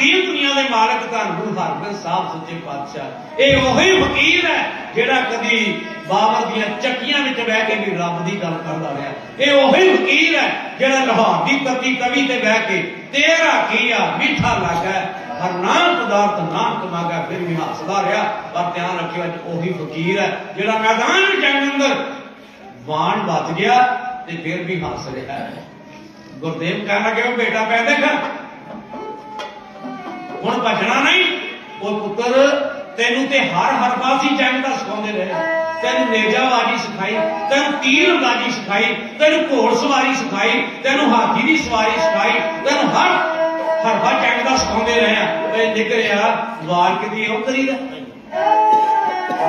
ਦੀਨ ਦੁਨੀਆ ਦੇ ਮਾਲਕ ਧੰਨ ਗੁਰੂ ਹਰਗੋਬਿੰਦ ਸਾਹਿਬ ਸੱਚੇ ਪਾਤਸ਼ਾਹ। ਇਹ ਉਹੀ ਫਕੀਰ ਹੈ ਜਿਹੜਾ ਕਦੀ ਬਾਬਰ ਦੀਆਂ ਚੱਕੀਆਂ ਵਿੱਚ ਬਹਿ ਕੇ ਵੀ ਰੱਬ ਦੀ ਗੱਲ ਕਰਦਾ ਰਿਹਾ। ਇਹ ਉਹੀ ਫਕੀਰ ਹੈ ਜਿਹੜਾ ਲਾਹੌਰ ਦੀ ਤਤੀ ਤਵੀ ਤੇ ਬਹਿ ਕੇ, ਤੇਰਾ ਕੀ ਮਿੱਠਾ ਲੱਗਾ ਹਰ ਨਾਮ ਪਦਾਰਥ ਨਾਮ ਕਮਾਗਾ, ਫਿਰ ਵੀ ਹੱਸਦਾ ਰਿਹਾ। ਪਰ ਧਿਆਨ ਰੱਖਿਓ, ਅੱਜ ਉਹੀ ਫਕੀਰ ਹੈ ਜਿਹੜਾ ਮੈਦਾਨ ਵਿੱਚ ਜੰਗ ਅੰਦਰ ਬਾਣ ਵੱਜ ਗਿਆ ਤੇ ਫਿਰ ਵੀ ਹੱਸ ਰਿਹਾ ਹੈ। ਗੁਰਦੇਵ ਕਹਿਣ ਲੱਗੇ ਉਹ ਬੇਟਾ ਪੈ ਦੇਖ ਹੁਣ ਭਜਣਾ ਨਹੀਂ। ਉਹ ਪੁੱਤਰ, ਤੈਨੂੰ ਤੇ ਹਰ ਹਰ ਪਾਸੇ ਦਾ ਸਿਖਾਉਂਦੇ ਰਹੇ। ਤੈਨੂੰ ਨੇਜਾਬਾਜੀ ਸਿਖਾਈ, ਤੈਨੂੰ ਤੀਰ ਅੰਦਾਜ਼ੀ ਸਿਖਾਈ, ਤੈਨੂੰ ਘੋੜ ਸਵਾਰੀ ਸਿਖਾਈ, ਤੈਨੂੰ ਹਾਥੀ ਦੀ ਸਵਾਰੀ ਸਿਖਾਈ, ਤੈਨੂੰ ਹਰ ਹਰ ਹਰ ਦਾ ਸਿਖਾਉਂਦੇ ਰਹੇ ਆ। ਓਏ ਨਿਕਲਿਆ ਵਾਰ ਕਿਦੀ ਉਹ ਕਰੀਦਾ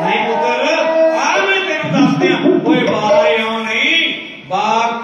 ਨਹੀਂ ਪੁੱਤਰ ਆ ਮੈਂ ਤੈਨੂੰ ਦੱਸਦਿਆਂ ਓਏ ਬਾਇਓ ਨਹੀਂ ਬਾਗ